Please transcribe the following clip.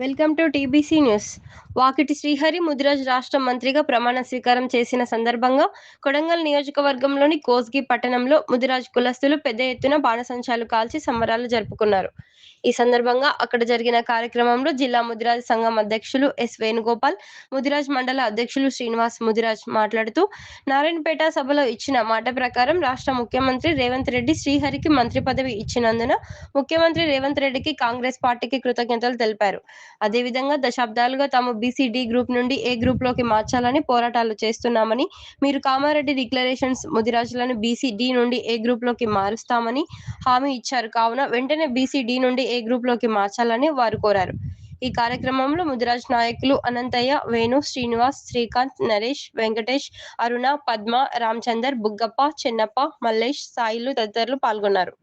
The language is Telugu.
Welcome to TBC news. Vakiti Srihari Mudiraj రాష్ట్ర మంత్రిగా ప్రమాణ స్వీకారం చేసిన సందర్భంగా కొడంగల్ నియోజకవర్గంలోని కోస్గి పట్టణంలో ముదిరాజ్ కులస్తులు పెద్ద ఎత్తున బాణసంచాలు కాల్చి సంబరాలు జరుపుకున్నారు. ఈ సందర్భంగా అక్కడ జరిగిన కార్యక్రమంలో జిల్లా ముదిరాజ్ సంఘం అధ్యక్షులు ఎస్ వేణుగోపాల్ ముదిరాజ్ మండల అధ్యక్షులు శ్రీనివాస్ ముదిరాజ్ మాట్లాడుతూ నారాయణపేట సభలో ఇచ్చిన మాట ప్రకారం రాష్ట్ర ముఖ్యమంత్రి రేవంత్ రెడ్డి శ్రీహరికి మంత్రి పదవి ఇచ్చినందున ముఖ్యమంత్రి రేవంత్ రెడ్డికి కాంగ్రెస్ పార్టీకి కృతజ్ఞతలు తెలిపారు. అదేవిధంగా దశాబ్దాలుగా తాము బీసీడీ గ్రూప్ నుండి ఏ గ్రూప్లోకి మార్చాలని పోరాటాలు చేస్తున్నామని మీరు కామారెడ్డి డిక్లరేషన్స్ ముదిరాజులను బీసీడీ నుండి ఏ గ్రూప్లోకి మారుస్తామని హామీ ఇచ్చారు. కావున వెంటనే బీసీడీ నుండి ఏ గ్రూప్లోకి మార్చాలని వారు కోరారు. ఈ కార్యక్రమంలో ముదిరాజ్ నాయకులు అనంతయ్య వేణు శ్రీనివాస్ శ్రీకాంత్ నరేష్ వెంకటేష్ అరుణ పద్మ రామచందర్ బుగ్గప్ప చెన్నప్ప మల్లేష్ సాయిలు తదితరులు పాల్గొన్నారు.